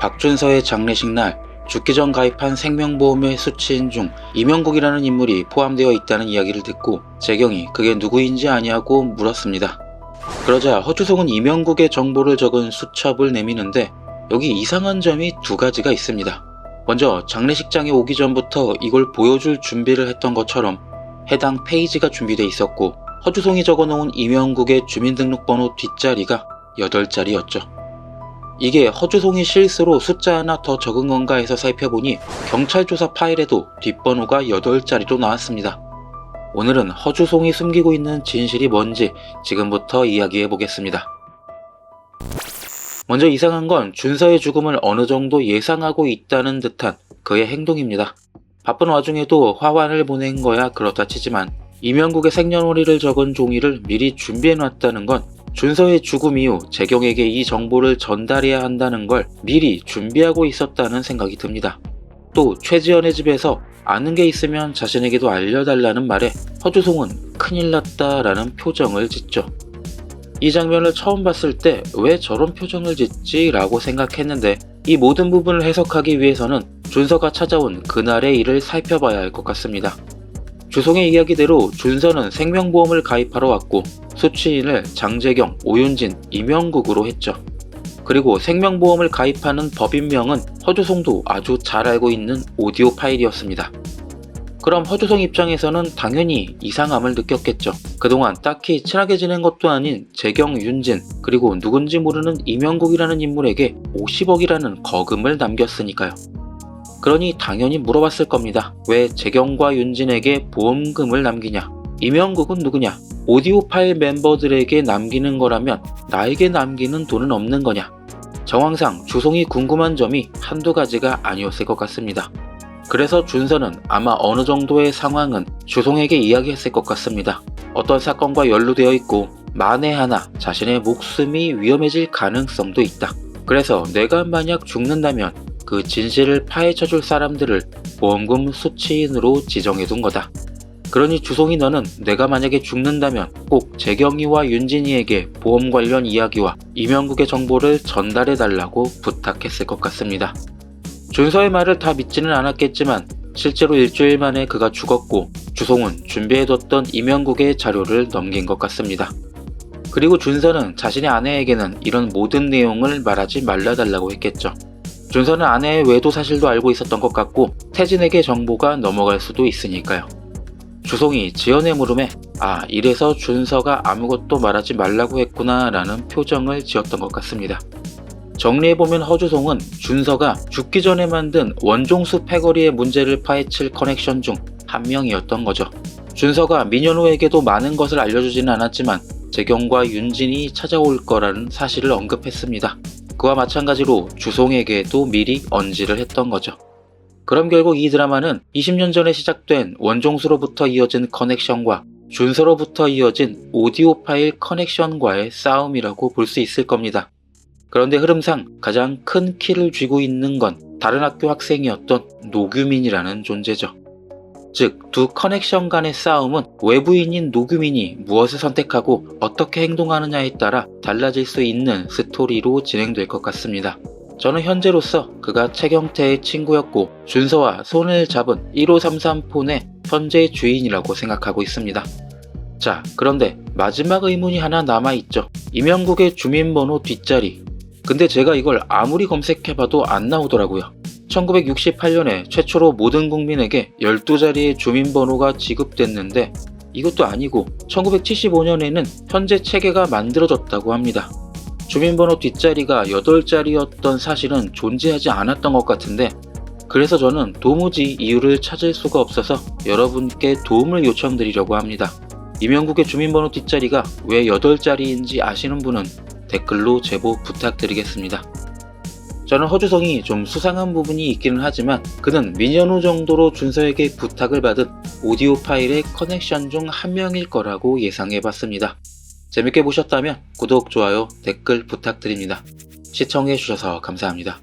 박준서의 장례식 날 죽기 전 가입한 생명보험의 수취인 중 이명국이라는 인물이 포함되어 있다는 이야기를 듣고 재경이 그게 누구인지 아냐고 물었습니다. 그러자 허주송은 이명국의 정보를 적은 수첩을 내미는데 여기 이상한 점이 두 가지가 있습니다. 먼저 장례식장에 오기 전부터 이걸 보여줄 준비를 했던 것처럼 해당 페이지가 준비돼 있었고 허주송이 적어놓은 이명국의 주민등록번호 뒷자리가 8자리였죠. 이게 허주송이 실수로 숫자 하나 더 적은 건가 해서 살펴보니 경찰 조사 파일에도 뒷번호가 8자리로 나왔습니다. 오늘은 허주송이 숨기고 있는 진실이 뭔지 지금부터 이야기해 보겠습니다. 먼저 이상한 건 준서의 죽음을 어느 정도 예상하고 있다는 듯한 그의 행동입니다. 바쁜 와중에도 화환을 보낸 거야 그렇다 치지만 이명국의 생년월일을 적은 종이를 미리 준비해 놨다는 건 준서의 죽음 이후 재경에게 이 정보를 전달해야 한다는 걸 미리 준비하고 있었다는 생각이 듭니다. 또 최지연의 집에서 아는 게 있으면 자신에게도 알려달라는 말에 허주송은 큰일 났다라는 표정을 짓죠. 이 장면을 처음 봤을 때 왜 저런 표정을 짓지? 라고 생각했는데 이 모든 부분을 해석하기 위해서는 준서가 찾아온 그날의 일을 살펴봐야 할 것 같습니다. 주송의 이야기대로 준서는 생명보험을 가입하러 왔고 수취인을 장재경, 오윤진, 이명국으로 했죠. 그리고 생명보험을 가입하는 법인명은 허주송도 아주 잘 알고 있는 오디오 파일이었습니다. 그럼 허주송 입장에서는 당연히 이상함을 느꼈겠죠. 그동안 딱히 친하게 지낸 것도 아닌 재경, 윤진, 그리고 누군지 모르는 이명국이라는 인물에게 50억이라는 거금을 남겼으니까요. 그러니 당연히 물어봤을 겁니다. 왜 재경과 윤진에게 보험금을 남기냐? 이명국은 누구냐? 오디오 파일 멤버들에게 남기는 거라면 나에게 남기는 돈은 없는 거냐? 정황상 주송이 궁금한 점이 한두 가지가 아니었을 것 같습니다. 그래서 준서는 아마 어느 정도의 상황은 주송에게 이야기했을 것 같습니다. 어떤 사건과 연루되어 있고 만에 하나 자신의 목숨이 위험해질 가능성도 있다. 그래서 내가 만약 죽는다면 그 진실을 파헤쳐줄 사람들을 보험금 수취인으로 지정해둔 거다. 그러니 주송이 너는 내가 만약에 죽는다면 꼭 재경이와 윤진이에게 보험 관련 이야기와 이명국의 정보를 전달해달라고 부탁했을 것 같습니다. 준서의 말을 다 믿지는 않았겠지만 실제로 일주일 만에 그가 죽었고 주송은 준비해뒀던 이명국의 자료를 넘긴 것 같습니다. 그리고 준서는 자신의 아내에게는 이런 모든 내용을 말하지 말라달라고 했겠죠. 준서는 아내의 외도 사실도 알고 있었던 것 같고 태진에게 정보가 넘어갈 수도 있으니까요. 주송이 지연의 물음에 아 이래서 준서가 아무것도 말하지 말라고 했구나 라는 표정을 지었던 것 같습니다. 정리해보면 허주송은 준서가 죽기 전에 만든 원종수 패거리의 문제를 파헤칠 커넥션 중 한 명이었던 거죠. 준서가 민현우에게도 많은 것을 알려주지는 않았지만 재경과 윤진이 찾아올 거라는 사실을 언급했습니다. 그와 마찬가지로 주송에게도 미리 언지를 했던 거죠. 그럼 결국 이 드라마는 20년 전에 시작된 원종수로부터 이어진 커넥션과 준서로부터 이어진 오디오 파일 커넥션과의 싸움이라고 볼 수 있을 겁니다. 그런데 흐름상 가장 큰 키를 쥐고 있는 건 다른 학교 학생이었던 노규민이라는 존재죠. 즉, 두 커넥션 간의 싸움은 외부인인 노규민이 무엇을 선택하고 어떻게 행동하느냐에 따라 달라질 수 있는 스토리로 진행될 것 같습니다. 저는 현재로서 그가 최경태의 친구였고 준서와 손을 잡은 1533폰의 현재 주인이라고 생각하고 있습니다. 자, 그런데 마지막 의문이 하나 남아있죠. 이명국의 주민번호 뒷자리. 근데 제가 이걸 아무리 검색해봐도 안 나오더라고요. 1968년에 최초로 모든 국민에게 12자리의 주민번호가 지급됐는데 이것도 아니고 1975년에는 현재 체계가 만들어졌다고 합니다. 주민번호 뒷자리가 8자리였던 사실은 존재하지 않았던 것 같은데 그래서 저는 도무지 이유를 찾을 수가 없어서 여러분께 도움을 요청드리려고 합니다. 이명국의 주민번호 뒷자리가 왜 8자리인지 아시는 분은 댓글로 제보 부탁드리겠습니다. 저는 허주성이 좀 수상한 부분이 있기는 하지만 그는 민현우 정도로 준서에게 부탁을 받은 오디오 파일의 커넥션 중 한 명일 거라고 예상해 봤습니다. 재밌게 보셨다면 구독, 좋아요, 댓글 부탁드립니다. 시청해 주셔서 감사합니다.